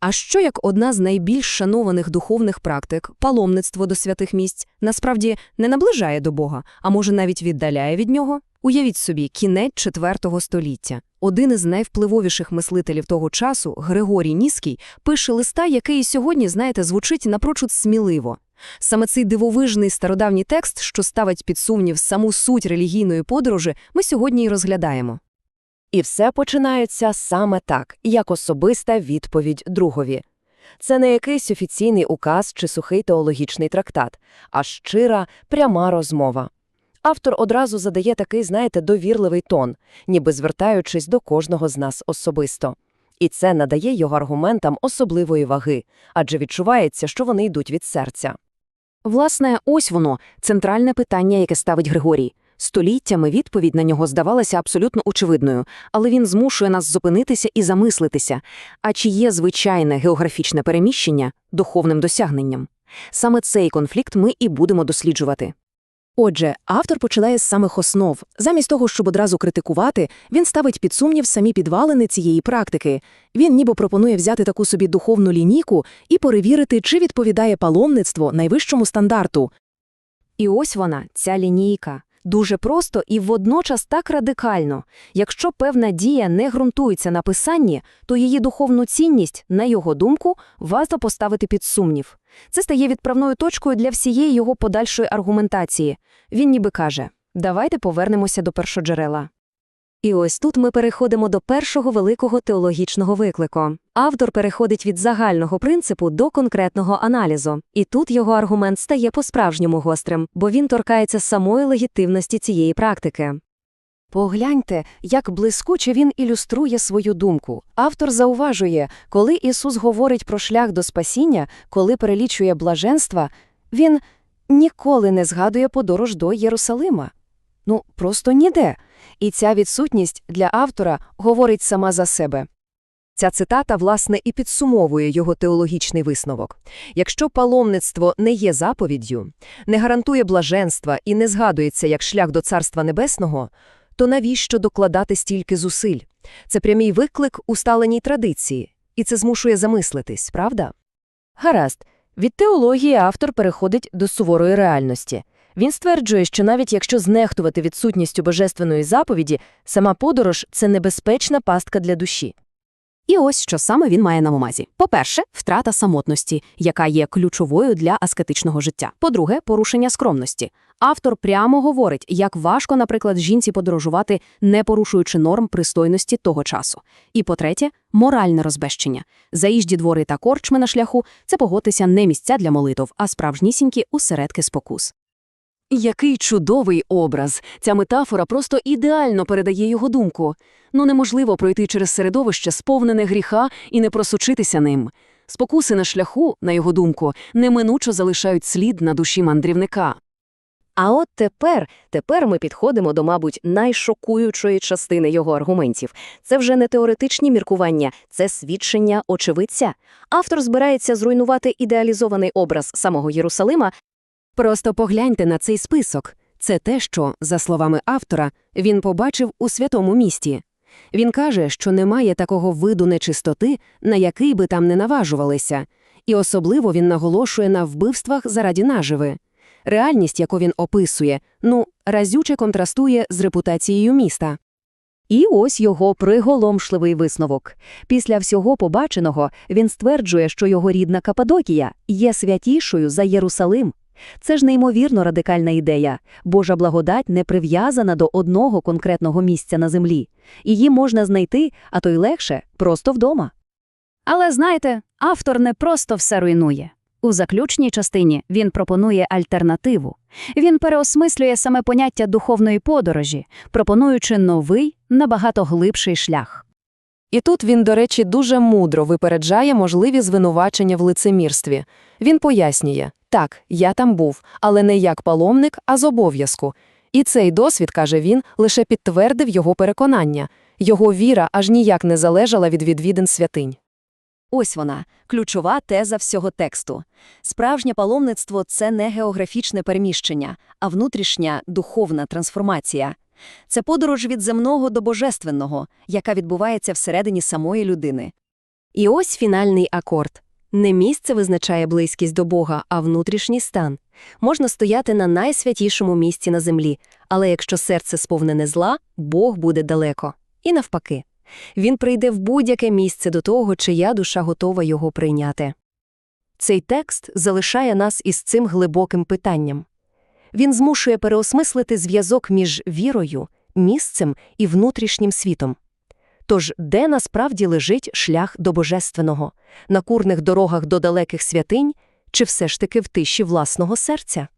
А що як одна з найбільш шанованих духовних практик, паломництво до святих місць, насправді не наближає до Бога, а може навіть віддаляє від нього? Уявіть собі, кінець IV століття. Один із найвпливовіших мислителів того часу, Григорій Ніський, пише листа, який і сьогодні, знаєте, звучить напрочуд сміливо. Саме цей дивовижний стародавній текст, що ставить під сумнів саму суть релігійної подорожі, ми сьогодні й розглядаємо. І все починається саме так, як особиста відповідь другові. Це не якийсь офіційний указ чи сухий теологічний трактат, а щира, пряма розмова. Автор одразу задає такий, знаєте, довірливий тон, ніби звертаючись до кожного з нас особисто. І це надає його аргументам особливої ваги, адже відчувається, що вони йдуть від серця. Власне, ось воно, центральне питання, яке ставить Григорій. Століттями відповідь на нього здавалася абсолютно очевидною, але він змушує нас зупинитися і замислитися, а чи є звичайне географічне переміщення духовним досягненням. Саме цей конфлікт ми і будемо досліджувати. Отже, автор починає з самих основ. Замість того, щоб одразу критикувати, він ставить під сумнів самі підвалини цієї практики. Він ніби пропонує взяти таку собі духовну лінійку і перевірити, чи відповідає паломництво найвищому стандарту. І ось вона, ця лінійка. Дуже просто і водночас так радикально. Якщо певна дія не ґрунтується на писанні, то її духовну цінність, на його думку, варто поставити під сумнів. Це стає відправною точкою для всієї його подальшої аргументації. Він ніби каже «давайте повернемося до першоджерела». І ось тут ми переходимо до першого великого теологічного виклику. Автор переходить від загального принципу до конкретного аналізу. І тут його аргумент стає по-справжньому гострим, бо він торкається самої легітимності цієї практики. Погляньте, як блискуче він ілюструє свою думку. Автор зауважує, коли Ісус говорить про шлях до спасіння, коли перелічує блаженства, він ніколи не згадує подорож до Єрусалима. Ну, просто ніде. І ця відсутність для автора говорить сама за себе. Ця цитата, власне, і підсумовує його теологічний висновок. Якщо паломництво не є заповіддю, не гарантує блаженства і не згадується як шлях до Царства Небесного, то навіщо докладати стільки зусиль? Це прямий виклик усталеній традиції, і це змушує замислитись, правда? Гаразд, від теології автор переходить до суворої реальності. Він стверджує, що навіть якщо знехтувати відсутністю божественної заповіді, сама подорож це небезпечна пастка для душі. І ось що саме він має на увазі. По-перше, втрата самотності, яка є ключовою для аскетичного життя. По-друге, порушення скромності. Автор прямо говорить, як важко, наприклад, жінці подорожувати, не порушуючи норм пристойності того часу. І по-третє, моральне розбещення. Заїжді двори та корчми на шляху це погодитися не місця для молитов, а справжнісінькі усередки спокус. Який чудовий образ! Ця метафора просто ідеально передає його думку. Ну неможливо пройти через середовище, сповнене гріха, і не просучитися ним. Спокуси на шляху, на його думку, неминучо залишають слід на душі мандрівника. А от тепер, тепер ми підходимо до, мабуть, найшокуючої частини його аргументів. Це вже не теоретичні міркування, це свідчення очевидця. Автор збирається зруйнувати ідеалізований образ самого Єрусалима. Просто погляньте на цей список. Це те, що, за словами автора, він побачив у святому місті. Він каже, що немає такого виду нечистоти, на який би там не наважувалися, і особливо він наголошує на вбивствах заради наживи. Реальність, яку він описує, ну, разюче контрастує з репутацією міста. І ось його приголомшливий висновок. Після всього побаченого він стверджує, що його рідна Кападокія є святішою за Єрусалим. Це ж неймовірно радикальна ідея. Божа благодать не прив'язана до одного конкретного місця на землі. Її можна знайти, а то й легше, просто вдома. Але знаєте, автор не просто все руйнує. У заключній частині він пропонує альтернативу. Він переосмислює саме поняття духовної подорожі, пропонуючи новий, набагато глибший шлях. І тут він, до речі, дуже мудро випереджає можливі звинувачення в лицемірстві. Він пояснює так, я там був, але не як паломник, а з обов'язку. І цей досвід, каже він, лише підтвердив його переконання. Його віра аж ніяк не залежала від відвідин святинь. Ось вона, ключова теза всього тексту. Справжнє паломництво це не географічне переміщення, а внутрішня духовна трансформація. Це подорож від земного до божественного, яка відбувається всередині самої людини. І ось фінальний акорд. Не місце визначає близькість до Бога, а внутрішній стан. Можна стояти на найсвятішому місці на землі, але якщо серце сповнене зла, Бог буде далеко. І навпаки. Він прийде в будь-яке місце до того, чия душа готова його прийняти. Цей текст залишає нас із цим глибоким питанням. Він змушує переосмислити зв'язок між вірою, місцем і внутрішнім світом. Тож, де насправді лежить шлях до божественного? На курних дорогах до далеких святинь чи все ж таки в тиші власного серця?